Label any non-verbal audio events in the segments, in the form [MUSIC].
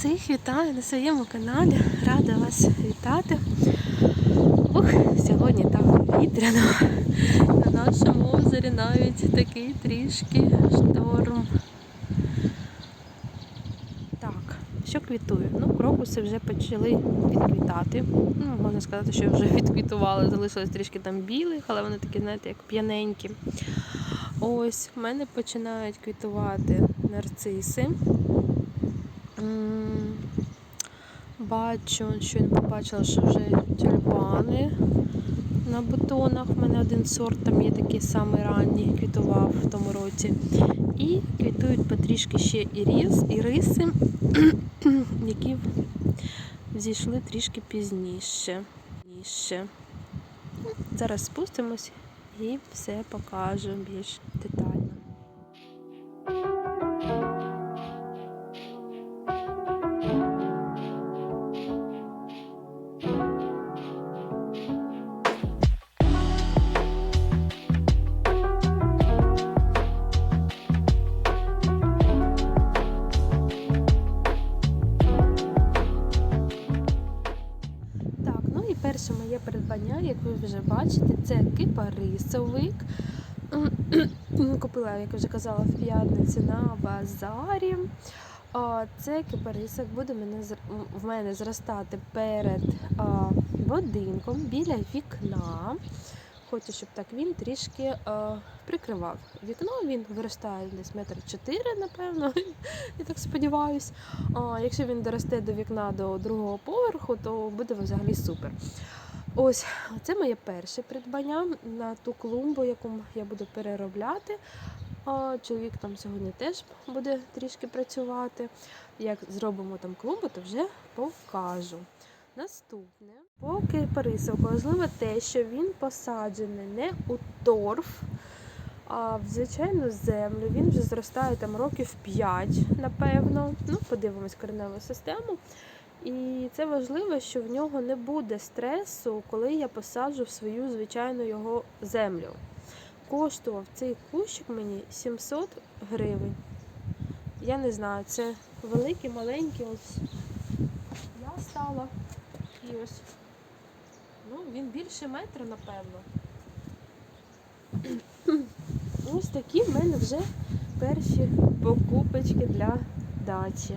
Всіх вітаю на своєму каналі. Рада вас вітати. Ух, сьогодні так вітряно. На нашому озері навіть такий трішки шторм. Так, що квітує? Ну, крокуси вже почали відквітати. Ну, можна сказати, що вже [LAUGHS] відквітували. Залишилось трішки там білих, але вони такі, знаєте, як п'яненькі. Ось, в мене починають квітувати нарциси. Бачу, щойно побачила, що вже тюльпани на бутонах. У мене один сорт там є такий самий ранній, квітував в тому році. І квітують потрішки ще і різ, і риси, [CLEARS THROAT] які зійшли трішки пізніше. Зараз спустимось і все покажу більш. Ви вже бачите, це кипарисовик. Купила, як вже казала, в п'ятницю на базарі. Це кипарисок буде в мене зростати перед будинком біля вікна. Хочу, щоб так він трішки а, прикривав вікно. Він виростає десь метр чотири, напевно. [LAUGHS] Я так сподіваюсь. А, якщо він доросте до вікна до другого поверху, то буде взагалі супер. Ось це моє перше придбання на ту клумбу, яку я буду переробляти. Чоловік там сьогодні теж буде трішки працювати. Як зробимо там клумбу, то вже покажу. Наступне, поки Парисовку важливо те, що він посаджений не у торф, а в звичайну землю. Він вже зростає там років 5, напевно. Ну, подивимось кореневу систему. І це важливо, що в нього не буде стресу, коли я посаджу в свою звичайну його землю. Коштував цей кущик мені 700 гривень. Я не знаю, це великий, маленький. Ось я стала. І ось. Ну, він більше метра, напевно. Ось такі в мене вже перші покупочки для дачі.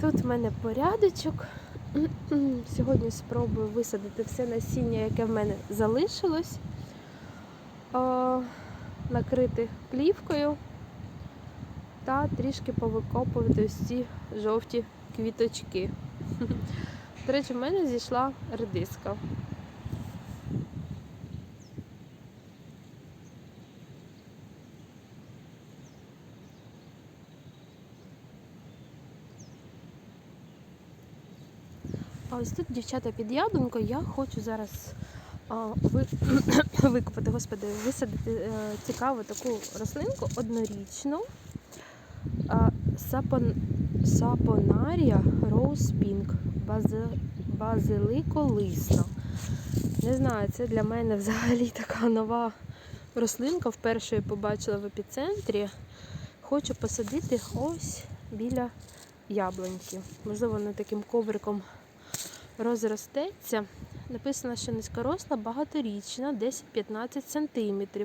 Тут в мене порядочок. [CLEARS THROAT] Сьогодні спробую висадити все насіння, яке в мене залишилось, накрити плівкою та трішки повикопувати ось ці жовті квіточки. [LAUGHS] До речі, в мене зійшла редиска. А ось тут, дівчата, під яблунькою я хочу зараз [COUGHS] викопати, господи, висадити е, цікаву таку рослинку однорічну. Сапон, сапонарія Rose Pink, бази, базиликолисна. Не знаю, це для мене взагалі [LAUGHS] така нова рослинка. Вперше я побачила в епіцентрі. Хочу посадити ось біля яблуньки. Можливо, вона таким ковриком розростеться. Написано, що низькоросла багаторічна, 10-15 см.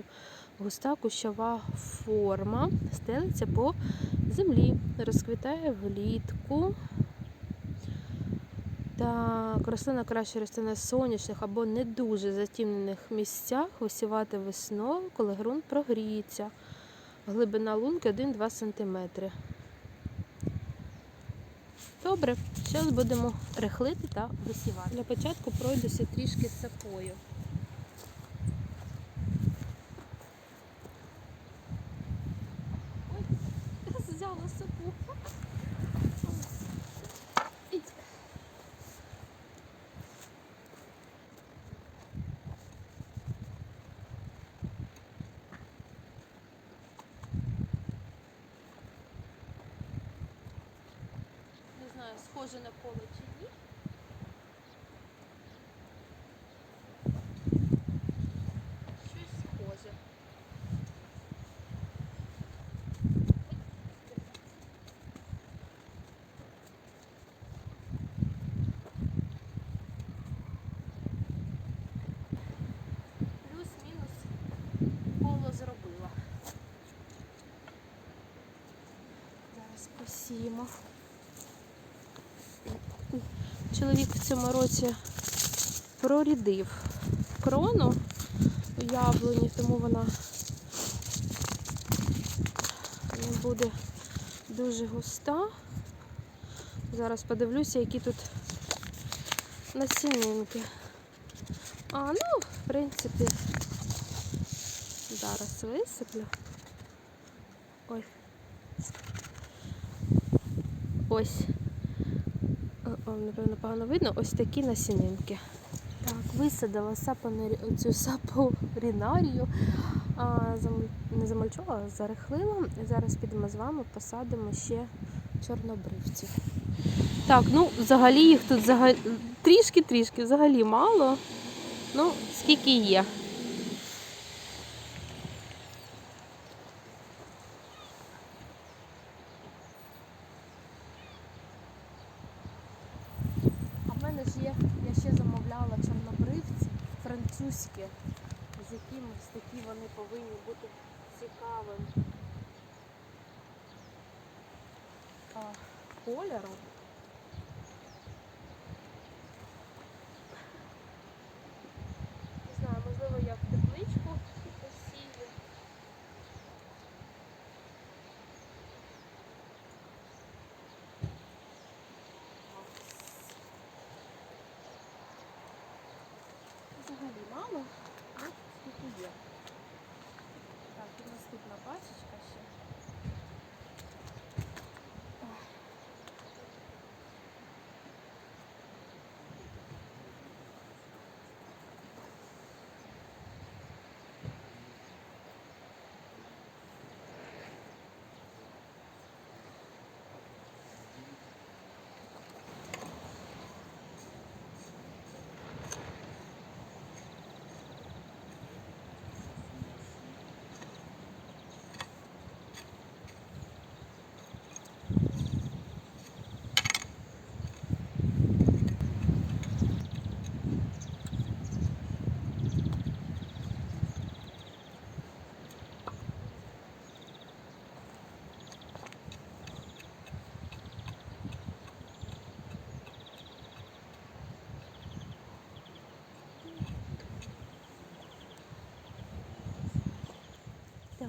Густа кущова форма стелиться по землі, розквітає влітку. Так, рослина краще росте на сонячних або не дуже затемнених місцях, висівати весною, коли ґрунт прогріється. Глибина лунки 1-2 см. Добре, зараз будемо рихлити та висівати. Для початку пройдуся трішки сапою. Ой, взяла сапу. Ідь. Не знаю, схоже на поле чи ні. Щось схоже. Плюс-мінус коло зробила. Зараз посіємо. Чоловік в цьому році прорідив крону у яблуні, тому вона не буде дуже густа. Зараз подивлюся, які тут насінинки. А, ну, в принципі, зараз висиплю. Ой. Ось. Вам, напевно, погано видно, ось такі насінинки. Так, висадила сапонері- цю сапорінарію, а, зам- не замульчувала, а зарихлила. І зараз підемо з вами, посадимо ще чорнобривців. Так, ну взагалі їх тут трішки-трішки, взагалі мало. Ну, скільки є. А в мене ж є, я ще замовляла чорнобривці французькі, з якимось такі вони повинні бути цікавим а, кольором. Не знаю, можливо, я в тепличку посію. Взагалі мало, ну скільки є. Наступна пачечка ще.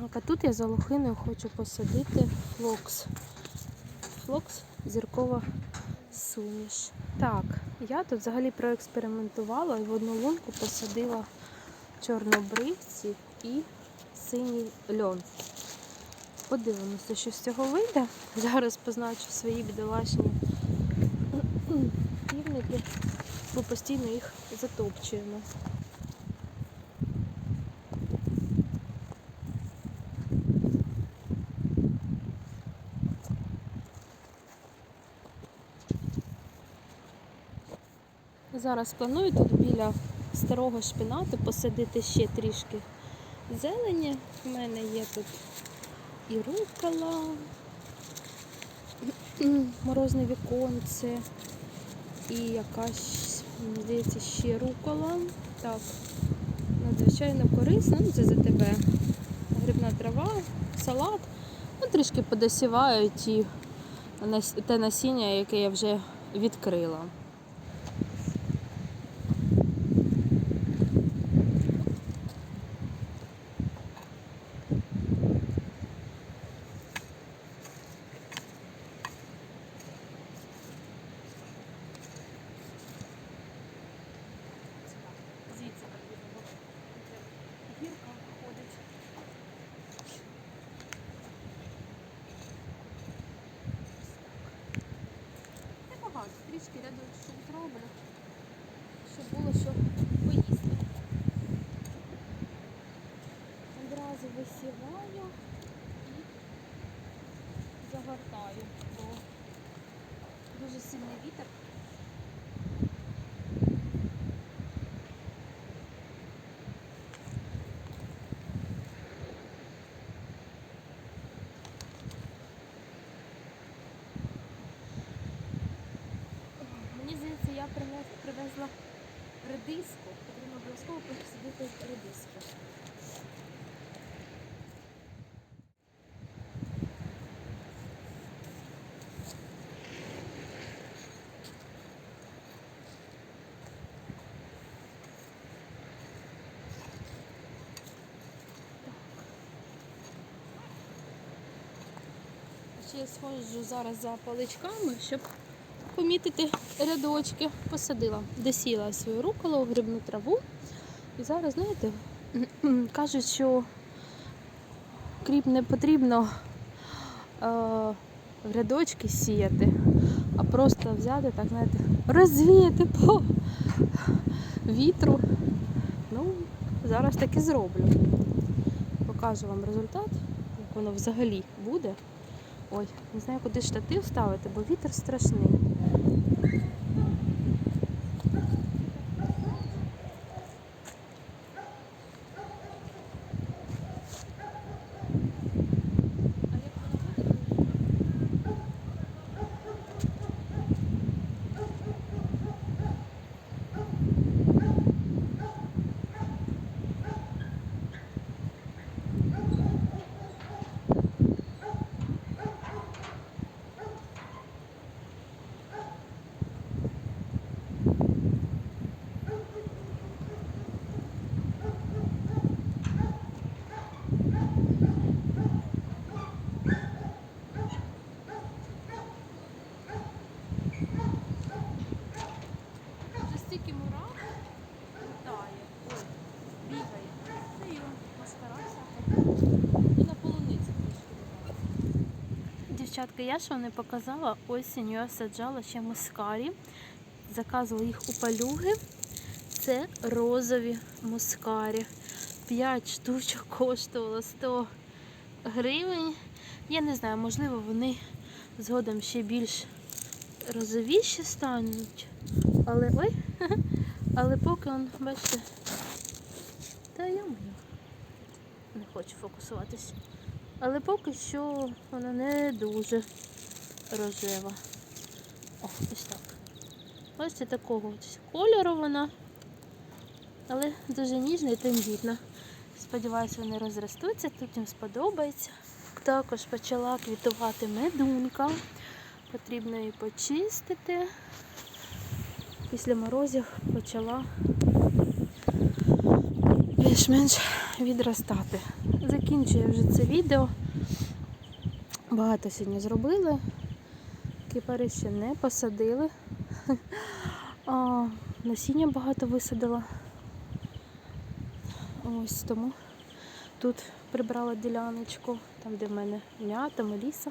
Так, а тут я за лохиною хочу посадити флокс. Флокс зіркова суміш. Так, я тут взагалі проекспериментувала і в одну лунку посадила чорнобривці і синій льон. Подивимося, що з цього вийде. Зараз позначу свої бідолашні півники, бо постійно їх затопчуємо. Зараз планую тут біля старого шпинату посадити ще трішки зелені. У мене є тут і рукола, морозне віконце, і якась, мені здається, ще рукола. Так, надзвичайно корисно. Ну, це за тебе грибна трава, салат. Ну, трішки подосіваю ті, те насіння, яке я вже відкрила. було що поїсти. Одразу висіваю і загортаю, бо дуже сильний вітер. Мені здається, я принес- привезла редиску. Потрібно обов'язково посадити редиску. Ще я сходжу зараз за паличками, щоб помітити рядочки. Посадила, досіла свою руколу, грибну траву. І зараз, знаєте, [CLEARS THROAT] кажуть, що кріп не потрібно е, в рядочки сіяти, а просто взяти, так, знаєте, розвіяти по вітру. Ну, зараз так і зроблю. Покажу вам результат, як воно взагалі буде. Ой, не знаю, куди штатив ставити, бо вітер страшний. Дівчатка, я що не показала, осінь я саджала ще мускарі. Заказувала їх у палюги. Це розові мускарі. 5 штучок коштувало 100 гривень. Я не знаю, можливо, вони згодом ще більш розовіші стануть. Але ой, [LAUGHS] але поки он, бачите, та я не хочу фокусуватись. Але поки що вона не дуже рожева. О, ось так. Бачите, такого кольору вона, але дуже ніжна і тендітна. Сподіваюсь, вони розростуться, тут їм сподобається. Також почала квітувати медунка. Потрібно її почистити. Після морозів почала більш-менш відростати. Закінчую вже це відео. Багато сьогодні зробили. Кипари ще не посадили. [LAUGHS] Насіння багато висадила. Ось тому тут прибрала діляночку, там де в мене м'ята, меліса.